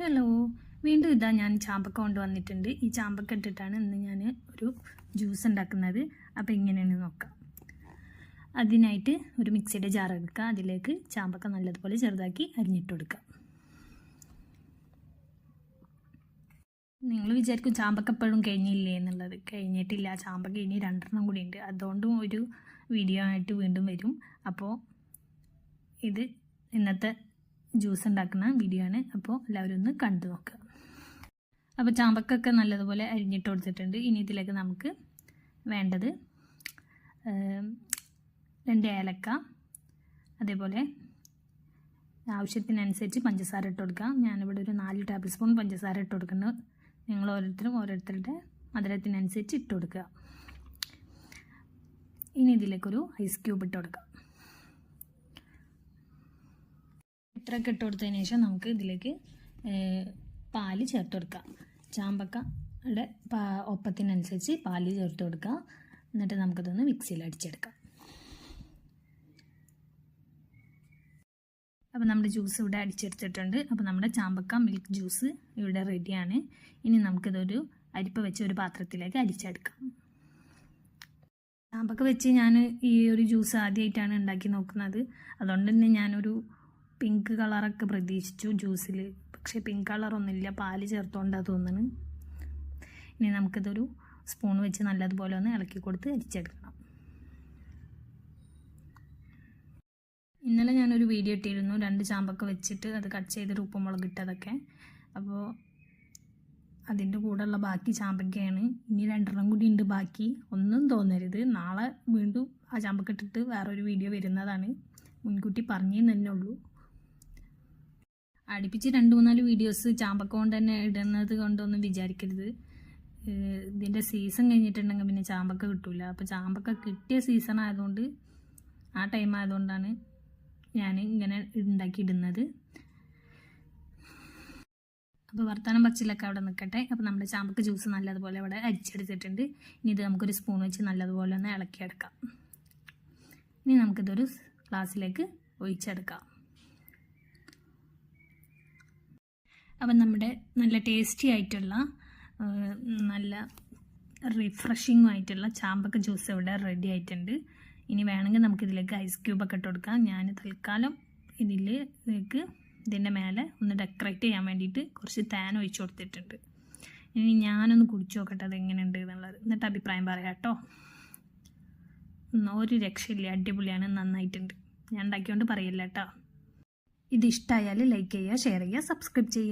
Hello വീണ്ടും ഇതാ ഞാൻ ചാമ്പക്ക കൊണ്ടുവന്നിട്ടുണ്ട്. ഈ ചാമ്പക്ക ഇട്ടിട്ടാണ് ഇന്ന് ഞാൻ ഒരു ജ്യൂസ് ഉണ്ടാക്കുന്നത്. അപ്പോൾ ഇങ്ങനെയാണ് നോക്കാം. അതിനായിട്ട് ഒരു മിക്സിയുടെ ജാർ എടുക്കുക അതിലേക്ക് ചാമ്പക്ക നല്ലതുപോലെ ചെറുതാക്കി അരിഞ്ഞിട്ട് കൊടുക്കുക നിങ്ങൾ വിചാരിക്കും ചാമ്പക്ക എപ്പോഴും കഴിഞ്ഞില്ലേ എന്നുള്ളത്. കഴിഞ്ഞിട്ടില്ല. ചാമ്പക്ക ഇനി രണ്ടെണ്ണം കൂടി ഉണ്ട്. അതുകൊണ്ടും ഒരു വീഡിയോ ആയിട്ട് വീണ്ടും വരും. അപ്പോൾ ഇത് ഇന്നത്തെ ജ്യൂസ് ഉണ്ടാക്കുന്ന വീഡിയോ ആണ്. അപ്പോൾ എല്ലാവരും ഒന്ന് കണ്ടു നോക്കുക അപ്പോൾ ചാമ്പക്കൊക്കെ നല്ലതുപോലെ അരിഞ്ഞിട്ട് കൊടുത്തിട്ടുണ്ട്. ഇനി ഇതിലേക്ക് നമുക്ക് വേണ്ടത് രണ്ട് ഏലക്ക അതേപോലെ ആവശ്യത്തിനനുസരിച്ച് പഞ്ചസാര ഇട്ട് കൊടുക്കാം ഞാനിവിടെ ഒരു നാല് ടേബിൾ സ്പൂൺ പഞ്ചസാര ഇട്ട് കൊടുക്കുന്നു. നിങ്ങൾ ഓരോരുത്തരും ഓരോരുത്തരുടെ മധുരത്തിനനുസരിച്ച് ഇട്ട് കൊടുക്കുക. ഇനി ഇതിലേക്കൊരു ഐസ് ക്യൂബ് ഇട്ട് കൊടുക്കാം. ഇത്രയൊക്കെ ഇട്ട് കൊടുത്തതിന് ശേഷം നമുക്ക് ഇതിലേക്ക് പാൽ ചേർത്ത് കൊടുക്കാം. ചാമ്പക്കയുടെ ഒപ്പത്തിനനുസരിച്ച് പാൽ ചേർത്ത് കൊടുക്കുക എന്നിട്ട് നമുക്കതൊന്ന് മിക്സിയിൽ അടിച്ചെടുക്കാം. അപ്പോൾ നമ്മുടെ ജ്യൂസ് ഇവിടെ അടിച്ചെടുത്തിട്ടുണ്ട്. അപ്പോൾ നമ്മുടെ ചാമ്പക്ക മിൽക്ക് ജ്യൂസ് ഇവിടെ റെഡിയാണ്. ഇനി നമുക്കിതൊരു അരിപ്പ വെച്ച് ഒരു പാത്രത്തിലേക്ക് അരിച്ചെടുക്കാം. ചാമ്പക്ക വെച്ച് ഞാൻ ഈ ഒരു ജ്യൂസ് ആദ്യമായിട്ടാണ് ഉണ്ടാക്കി നോക്കുന്നത്. അതുകൊണ്ട് തന്നെ ഞാനൊരു പിങ്ക് കളറൊക്കെ പ്രതീക്ഷിച്ചു ജ്യൂസിൽ പക്ഷേ പിങ്ക് കളറൊന്നുമില്ല. പാൽ ചേർത്തോണ്ടാ തോന്നുന്നു ഇനി നമുക്കിതൊരു സ്പൂൺ വെച്ച് നല്ലതുപോലെ ഒന്ന് ഇളക്കി കൊടുത്ത് അരിച്ചെടുക്കണം. ഇന്നലെ ഞാനൊരു വീഡിയോ ഇട്ടിരുന്നു. രണ്ട് ചാമ്പൊക്കെ വെച്ചിട്ട് അത് കട്ട് ചെയ്ത് ഉപ്പുമുളക് ഇട്ടതൊക്കെ. അപ്പോൾ അതിന്റെ കൂടെയുള്ള ബാക്കി ചാമ്പക്കയാണ്. ഇനി രണ്ടെണ്ണം കൂടി ഉണ്ട് ബാക്കി. ഒന്നും തോന്നരുത്. നാളെ വീണ്ടും ആ ചാമ്പക്ക ഇട്ടിട്ട് വേറൊരു വീഡിയോ വരുന്നതാണ്. മുൻകൂട്ടി പറഞ്ഞു തന്നെ ഉള്ളൂ. അടുപ്പിച്ച് രണ്ട് മൂന്നാൽ വീഡിയോസ് ചാമ്പക്ക തന്നെ ഇടുന്നത് കൊണ്ടൊന്നും വിചാരിക്കരുത്. ഇതിന്റെ സീസൺ കഴിഞ്ഞിട്ടുണ്ടെങ്കിൽ പിന്നെ ചാമ്പക്ക കിട്ടില്ല അപ്പോൾ ചാമ്പക്ക കിട്ടിയ സീസൺ ആയതുകൊണ്ട് ആ ടൈം ആയതുകൊണ്ടാണ് ഞാൻ ഇങ്ങനെ ഉണ്ടാക്കിയിടുന്നത്. അപ്പോൾ വർത്തമാനം പച്ചിലൊക്കെ അവിടെ നിൽക്കട്ടെ അപ്പോൾ നമ്മുടെ ചാമ്പക്ക ജ്യൂസ് നല്ലതുപോലെ അവിടെ അരിച്ചെടുത്തിട്ടുണ്ട്. ഇനി ഇത് നമുക്കൊരു സ്പൂൺ വെച്ച് നല്ലതുപോലെ ഒന്ന് ഇളക്കിയെടുക്കാം. ഇനി നമുക്കിതൊരു ഗ്ലാസ്സിലേക്ക് ഒഴിച്ചെടുക്കാം. അപ്പം നമ്മുടെ നല്ല ടേസ്റ്റി ആയിട്ടുള്ള നല്ല റിഫ്രഷിംഗ് ആയിട്ടുള്ള ചാമ്പക്ക ജ്യൂസ് ഇവിടെ റെഡി ആയിട്ടുണ്ട്. ഇനി വേണമെങ്കിൽ നമുക്കിതിലേക്ക് ഐസ് ക്യൂബൊക്കെ ഇട്ട് കൊടുക്കാം. ഞാൻ തൽക്കാലം ഇതിലേക്ക് ഇതിന്റെ മേലെ ഒന്ന് ഡെക്കറേറ്റ് ചെയ്യാൻ വേണ്ടിയിട്ട് കുറച്ച് തേൻ ഒഴിച്ച് കൊടുത്തിട്ടുണ്ട്. ഇനി ഞാനൊന്ന് കുടിച്ചു നോക്കട്ടെ അത് എങ്ങനെയുണ്ട് എന്നുള്ളത്. എന്നിട്ട് അഭിപ്രായം പറയാം കേട്ടോ. ഒരു രക്ഷയില്ല അടിപൊളിയാണ് നന്നായിട്ടുണ്ട്. ഞാൻ ഉണ്ടാക്കിയോണ്ട് പറയില്ല കേട്ടോ. ഇത് ഇഷ്ടമായാൽ ലൈക്ക് ചെയ്യുക ഷെയർ ചെയ്യുക സബ്സ്ക്രൈബ് ചെയ്യുക.